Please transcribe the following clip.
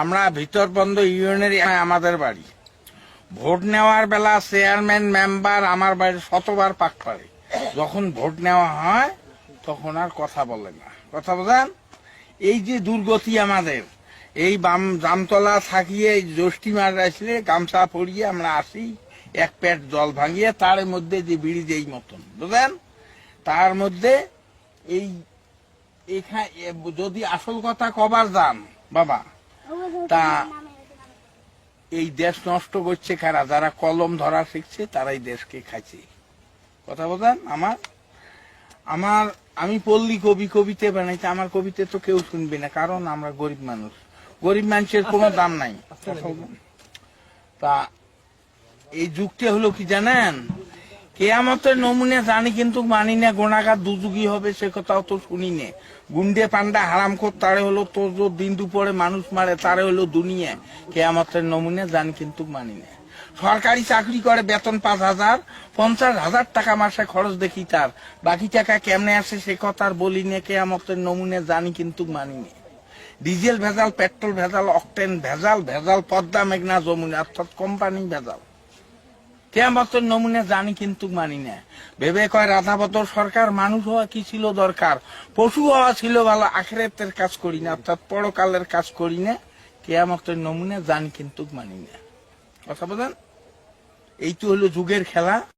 আমরা ভিতরবন্দ ইউনিয়নের আমাদের বাড়ি। ভোট নেওয়ার বেলা চেয়ারম্যান, মেম্বার আমার বাড়ির শতবার পাক পারে যখন ভোট নেওয়া হয়, তখন আর কথা বলে না। কথা বলেন এই যে দুর্গতি আমাদের, এই বাম জামতলা থাকিয়ে জ্যৈষ্ঠী মাস আসলে গামছা পরিয়ে আমরা আসি, এক পেট জল ভাঙিয়ে তার মধ্যে যে বিড়ি যেই মতন। বুঝলেন? তার মধ্যে এই এখানে যদি আসল কথা কবার যান, বাবা তা এই দেশ নষ্ট করছে কারা? যারা কলম ধরা শিখছে তারাই দেশকে খাইছে। কথা বলেন আমার? আমার আমি পল্লী কবি কবিতে বানাইতে আমার কবিতে তো কেউ শুনবে না কারণ আমরা গরিব মানুষ। গরিব মানুষের কোনো দাম নাই। তা এই যুগটা হলো কি জানেন? কেয়ামতের নমুনে জানি কিন্তু মানি না, গোনাগার দুযুগি হবে, সে কথাও তো শুনি নে। গুন্ডে পান্ডা হারাম কর তারে হলো তো যে দিন দুপুরে মানুষ মারে, তারে হলো দুনিয়া। কেয়ামতের নমুনে জানি কিন্তু মানি না। সরকারি চাকরি করে বেতন পাঁচ হাজার, পঞ্চাশ হাজার টাকা মাসে খরচ দেখি তার। বাকি টাকা কেমনে আসে সে কথা আর বলি নে, কেয়ামতের নমুনে জানি কিন্তু মানি না। ডিজেল ভেজাল, পেট্রোল ভেজাল, অকটেন ভেজাল ভেজাল, পদ্মা, মেঘনা, যমুনা, অর্থাৎ কোম্পানি ভেজাল। কেয়ামতের নমুনা জানি কিন্তু মানি না। ভেবে কয় রাধাবতর সরকার মানুষ হওয়া কি ছিল দরকার? পশু হওয়া ছিল ভালো, আখেরাতের কাজ করি না, অর্থাৎ পরকালের কাজ করি না। কেয়ামতের নমুনা জানি কিন্তু মানি না। কথা বলেন? এই তো হলো যুগের খেলা।